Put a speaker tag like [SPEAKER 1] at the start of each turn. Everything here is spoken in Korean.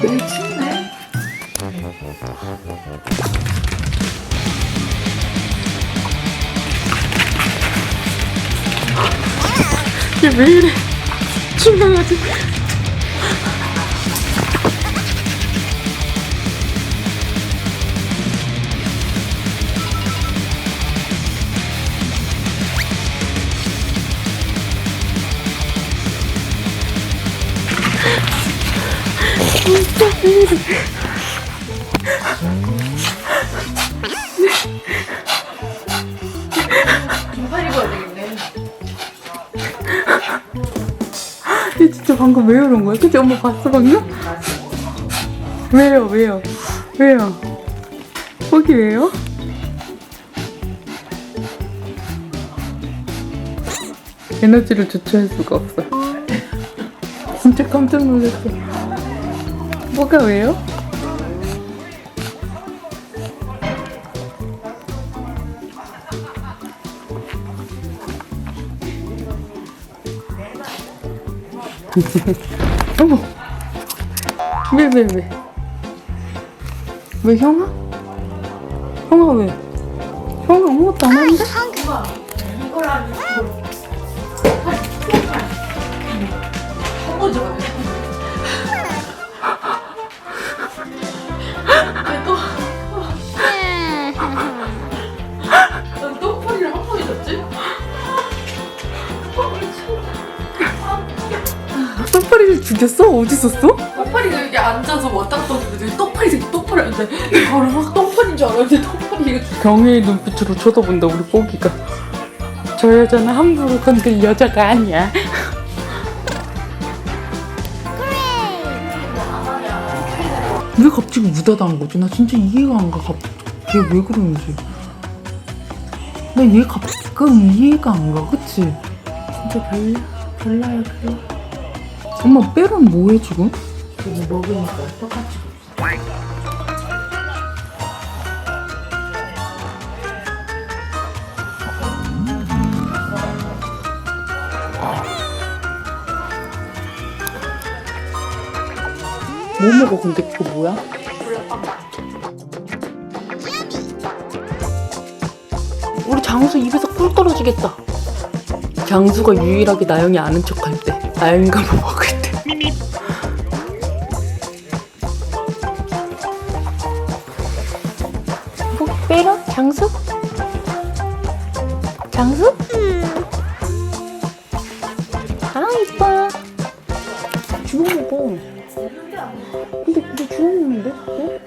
[SPEAKER 1] 되게 춥네.
[SPEAKER 2] 이게 왜 이래? 춥나가지고. 진짜 왜 이래?
[SPEAKER 1] 긴팔 입어야 되겠네.
[SPEAKER 2] 얘 진짜 방금 왜 이런 거야? 그치? 엄마 봤어 방금? 왜요? 왜요? 왜요? 거기 왜요? 에너지를 주체할 수가 없어. 진짜 깜짝 놀랐어. 뭐가 왜요? 어머! 왜, 왜, 왜? 왜 형아? 형아 왜? 형아 아무것도 안 하는데?
[SPEAKER 1] 이거랑 이거. 한번 줘. 왜 똥파리를
[SPEAKER 2] 죽였어? 어디 있었어?
[SPEAKER 1] 똥파리가 여기 앉아서 왔다 갔다 하는데 똥파리 새끼 똥파리 하는데 바로 막 똥파리인 줄 알았는데 똥파리가
[SPEAKER 2] 경애의 눈빛으로 쳐다본다 우리 뽀기가 저 여자는 함부로 건들 여자가 아니야 왜 갑자기 무다다한 거지? 나 진짜 이해가 안 가. 얘왜 그러는지. 나 얘 가끔 이해가 안 가. 그치? 진짜 별로, 별로야, 별로. 엄마, 빼론 뭐해, 지금?
[SPEAKER 1] 이거 먹으니까 똑같이
[SPEAKER 2] 뭐 먹어, 근데 그거 뭐야? 우리 장수 입에서 꿀 떨어지겠다. 장수가 유일하게 나영이 아는 척할 때, 나영이가 뭐 먹을 장수? 장수? 아 이뻐. 주먹 먹어. 근데 근데 주먹 먹는데? 어?